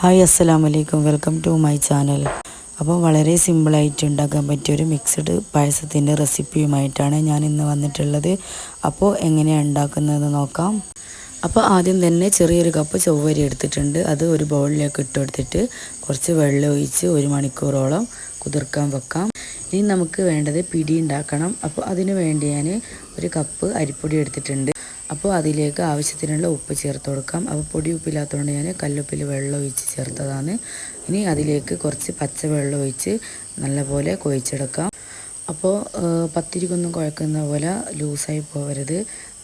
Hi അസ്സലാം വലൈക്കും welcome to my channel. അപ്പോൾ വളരെ സിമ്പിളായിട്ട് ഉണ്ടാക്കാൻ പറ്റിയൊരു മിക്സ്ഡ് പായസത്തിന്റെ റെസിപ്പിയുമായിട്ടാണ് ഞാൻ ഇന്ന് വന്നിട്ടുള്ളത്. അപ്പോൾ എങ്ങനെയാണ് ഉണ്ടാക്കുന്നത് നോക്കാം. അപ്പോൾ ആദ്യം തന്നെ ചെറിയൊരു കപ്പ് ചൊവ്വരി എടുത്തിട്ടുണ്ട്. അത് ഒരു ബൗളിലേക്ക് ഇട്ട് കൊടുത്തിട്ട് കുറച്ച് വെള്ളം ഒഴിച്ച് ഒരു മണിക്കൂറോളം കുതിർക്കാൻ വെക്കാം. ഇനി നമുക്ക് വേണ്ടത് പിടി ഉണ്ടാക്കണം. അപ്പോൾ അതിന് വേണ്ടി ഞാൻ ഒരു കപ്പ് അരിപ്പൊടി എടുത്തിട്ടുണ്ട്. അപ്പോൾ അതിലേക്ക് ആവശ്യത്തിനുള്ള ഉപ്പ് ചേർത്ത് കൊടുക്കാം. അപ്പോൾ പൊടി ഉപ്പില്ലാത്തതുകൊണ്ട് ഞാൻ കല്ലുപ്പിൽ വെള്ളം ഒഴിച്ച് ചേർത്തതാണ്. ഇനി അതിലേക്ക് കുറച്ച് പച്ച വെള്ളം ഒഴിച്ച് നല്ലപോലെ കുഴിച്ചെടുക്കാം. അപ്പോൾ പത്തിരിക്കൊന്നും കുഴക്കുന്ന പോലെ ലൂസായി പോകരുത്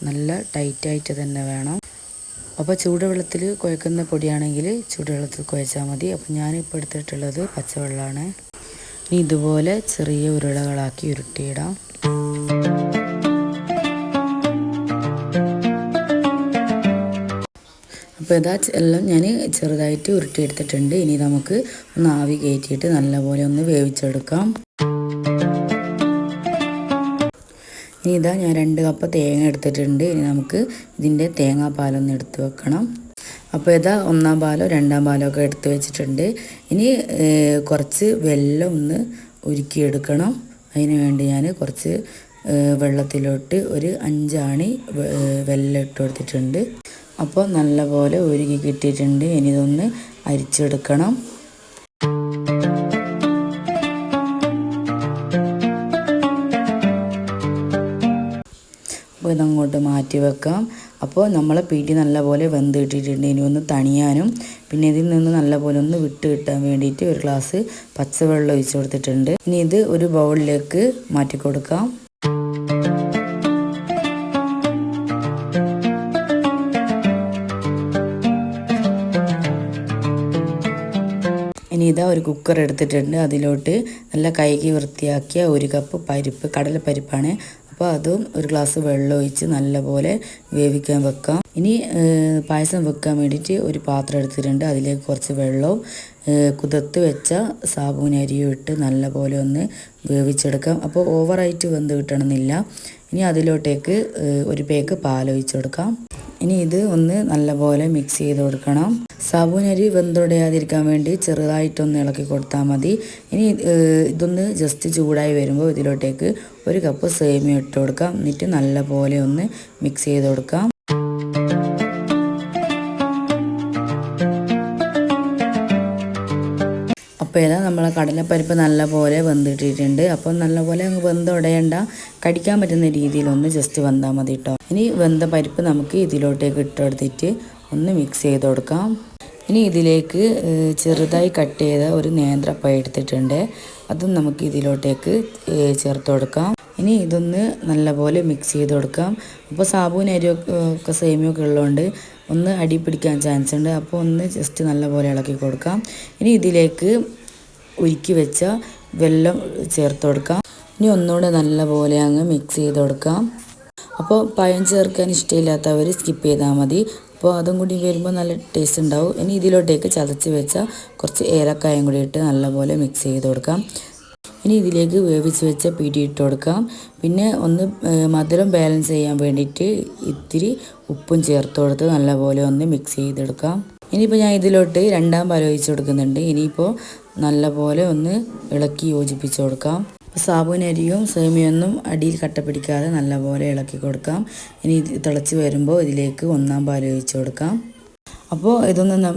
നല്ല ടൈറ്റായിട്ട് തന്നെ വേണം. അപ്പോൾ ചൂടുവെള്ളത്തിൽ കുഴക്കുന്ന പൊടിയാണെങ്കിൽ ചൂടുവെള്ളത്തിൽ കുഴച്ചാൽ മതി. അപ്പോൾ ഞാനിപ്പോൾ എടുത്തിട്ടുള്ളത് പച്ചവെള്ളമാണ്. ഇനി ഇതുപോലെ ചെറിയ ഉരുളകളാക്കി ഉരുട്ടിയിടാം. അപ്പോൾ ഇതാ എല്ലാം ഞാൻ ചെറുതായിട്ട് ഉരുട്ടിയെടുത്തിട്ടുണ്ട്. ഇനി നമുക്ക് ഒന്ന് ആവി കയറ്റിയിട്ട് നല്ലപോലെ ഒന്ന് വേവിച്ചെടുക്കാം. ഇനി ഇതാ ഞാൻ രണ്ട് കപ്പ് തേങ്ങ എടുത്തിട്ടുണ്ട്. ഇനി നമുക്ക് ഇതിന്റെ തേങ്ങാപ്പാലൊന്ന് എടുത്ത് വെക്കണം. അപ്പോൾ ഇതാ ഒന്നാം പാലോ രണ്ടാം പാലോ ഒക്കെ എടുത്ത് വെച്ചിട്ടുണ്ട്. ഇനി കുറച്ച് വെള്ളം ഒന്ന് ഉരുക്കിയെടുക്കണം. അതിന് വേണ്ടി ഞാൻ കുറച്ച് വെള്ളത്തിലോട്ട് ഒരു അഞ്ചാണി വെല്ലം ഇട്ട് കൊടുത്തിട്ടുണ്ട്. അപ്പോൾ നല്ലപോലെ ഒരുക്കി കിട്ടിയിട്ടുണ്ട്. ഇനി ഇതൊന്ന് അരിച്ചെടുക്കണം. അപ്പോൾ ഇതങ്ങോട്ട് മാറ്റി വെക്കാം. അപ്പോൾ നമ്മളെ പീറ്റി നല്ലപോലെ വെന്ത് കിട്ടിയിട്ടുണ്ട്. ഇനി ഒന്ന് തണിയാനും. പിന്നെ ഇതിൽ നിന്ന് നല്ലപോലെ ഒന്ന് വിട്ട് കിട്ടാൻ വേണ്ടിയിട്ട് ഒരു ഗ്ലാസ് പച്ചവെള്ളം ഒഴിച്ചു കൊടുത്തിട്ടുണ്ട്. ഇനി ഇത് ഒരു ബൗളിലേക്ക് മാറ്റി കൊടുക്കാം ഇനി ഇതാ ഒരു കുക്കർ എടുത്തിട്ടുണ്ട്. അതിലോട്ട് നല്ല കൈകി വൃത്തിയാക്കിയ ഒരു കപ്പ് പരിപ്പ് കടലപ്പരിപ്പാണ് അപ്പോൾ അതും ഒരു ഗ്ലാസ് വെള്ളം ഒഴിച്ച് നല്ലപോലെ വേവിക്കാൻ വെക്കാം. ഇനി പായസം വെക്കാൻ വേണ്ടിയിട്ട് ഒരു പാത്രം എടുത്തിട്ടുണ്ട്. അതിലേക്ക് കുറച്ച് വെള്ളവും കുതിർത്ത് വെച്ച സാബൂൻ അരിയും ഇട്ട് നല്ലപോലെ ഒന്ന് വേവിച്ചെടുക്കാം. അപ്പോൾ ഓവറായിട്ട് വെന്ത് കിട്ടണമെന്നില്ല. ഇനി അതിലോട്ടേക്ക് ഒരു പേക്ക് പാലൊഴിച്ച് കൊടുക്കാം. ഇനി ഇത് ഒന്ന് നല്ലപോലെ മിക്സ് ചെയ്ത് കൊടുക്കണം. സാബൂനരി വെന്തുടയാതിരിക്കാൻ വേണ്ടി ചെറുതായിട്ടൊന്ന് ഇളക്കി കൊടുത്താൽ മതി. ഇനി ഇതൊന്ന് ജസ്റ്റ് ചൂടായി വരുമ്പോൾ ഇതിലോട്ടേക്ക് ഒരു കപ്പ് സേമിയ ഇട്ട് കൊടുക്കാം. എന്നിട്ട് നല്ലപോലെ ഒന്ന് മിക്സ് ചെയ്ത് കൊടുക്കാം. അപ്പോൾ ഏതാ നമ്മളെ കടലപ്പരിപ്പ് നല്ലപോലെ വെന്തിട്ടിട്ടുണ്ട്. അപ്പോൾ നല്ലപോലെ അങ്ങ് വെന്തുടയണ്ട. കടിക്കാൻ പറ്റുന്ന രീതിയിലൊന്ന് ജസ്റ്റ് വെന്താൽ മതി കേട്ടോ ഇനി വെന്ത പരിപ്പ് നമുക്ക് ഇതിലോട്ടേക്ക് ഇട്ടെടുത്തിട്ട് ഒന്ന് മിക്സ് ചെയ്ത് കൊടുക്കാം. ഇനി ഇതിലേക്ക് ചെറുതായി കട്ട് ചെയ്ത ഒരു നേന്ത്രപ്പഴം എടുത്തിട്ടുണ്ട്. അതും നമുക്ക് ഇതിലോട്ടേക്ക് ചേർത്ത് കൊടുക്കാം. ഇനി ഇതൊന്ന് നല്ലപോലെ മിക്സ് ചെയ്ത് കൊടുക്കാം. അപ്പോൾ സാബൂൻ അരിയൊക്കെ സേമിയൊക്കെ ഉള്ളതുകൊണ്ട് ഒന്ന് അടി പിടിക്കാൻ ചാൻസ് ഉണ്ട്. അപ്പോൾ ഒന്ന് ജസ്റ്റ് നല്ലപോലെ ഇളക്കി കൊടുക്കാം. ഇനി ഇതിലേക്ക് ഉരുക്കി വെച്ച വെള്ളം ചേർത്ത് കൊടുക്കാം. ഇനി ഒന്നുകൂടെ നല്ലപോലെ അങ്ങ് മിക്സ് ചെയ്ത് കൊടുക്കാം. അപ്പോൾ പഴം ചേർക്കാൻ ഇഷ്ടമില്ലാത്തവർ സ്കിപ്പ് ചെയ്താൽ മതി. അപ്പോൾ അതും കൂടി വരുമ്പോൾ നല്ല ടേസ്റ്റ് ഉണ്ടാവും. ഇനി ഇതിലോട്ടേക്ക് ചതച്ച് വെച്ച കുറച്ച് ഏലക്കായും കൂടി ഇട്ട് നല്ലപോലെ മിക്സ് ചെയ്ത് കൊടുക്കാം. ഇനി ഇതിലേക്ക് വേവിച്ച് വെച്ച പിടി ഇട്ട് കൊടുക്കാം. പിന്നെ ഒന്ന് മധുരം ബാലൻസ് ചെയ്യാൻ വേണ്ടിയിട്ട് ഇത്തിരി ഉപ്പും ചേർത്ത് കൊടുത്ത് നല്ലപോലെ ഒന്ന് മിക്സ് ചെയ്തെടുക്കാം. ഇനിയിപ്പോൾ ഞാൻ ഇതിലോട്ട് രണ്ടാം പാൽ ഒഴിച്ച് കൊടുക്കുന്നുണ്ട്. ഇനിയിപ്പോൾ നല്ലപോലെ ഒന്ന് ഇളക്കി യോജിപ്പിച്ച് കൊടുക്കാം. സാബുനരിയും സേമിയൊന്നും അടിയിൽ കട്ട പിടിക്കാതെ നല്ലപോലെ ഇളക്കി കൊടുക്കാം. ഇനി തിളച്ച് വരുമ്പോൾ ഇതിലേക്ക് ഒന്നാം പാൽ ഒഴിച്ച് കൊടുക്കാം. അപ്പോൾ ഇതൊന്ന്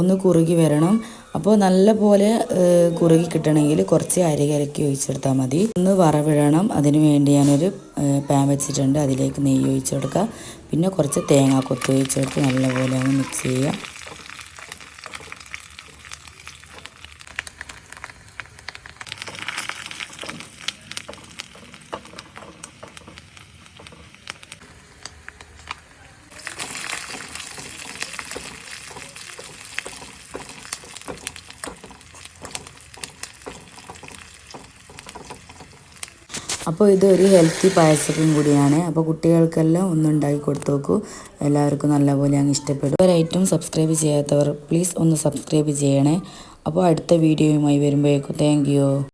ഒന്ന് കുറുകി വരണം. അപ്പോൾ നല്ല പോലെ കുറുകി കിട്ടണമെങ്കിൽ കുറച്ച് അരി കലക്കി ഒഴിച്ചെടുത്താൽ മതി. ഒന്ന് വറവിടണം. അതിന് വേണ്ടി ഞാനൊരു പാൻ വെച്ചിട്ടുണ്ട്. അതിലേക്ക് നെയ്യ് ഒഴിച്ചെടുക്കുക പിന്നെ കുറച്ച് തേങ്ങ കൊത്ത് ഒഴിച്ചെടുത്ത് നല്ലപോലെ ഒന്ന് മിക്സ് ചെയ്യുക. അപ്പോൾ ഇതൊരു ഹെൽത്തി പായസവും കൂടിയാണ്. അപ്പോൾ കുട്ടികൾക്കെല്ലാം ഒന്ന് ഉണ്ടാക്കി കൊടുത്തു നോക്കൂ എല്ലാവർക്കും നല്ലപോലെ അങ്ങ് ഇഷ്ടപ്പെടും. ഒരൈറ്റം സബ്സ്ക്രൈബ് ചെയ്യാത്തവർ പ്ലീസ് ഒന്ന് സബ്സ്ക്രൈബ് ചെയ്യണേ. അപ്പോൾ അടുത്ത വീഡിയോയുമായി വരുമ്പോഴേക്കും. താങ്ക്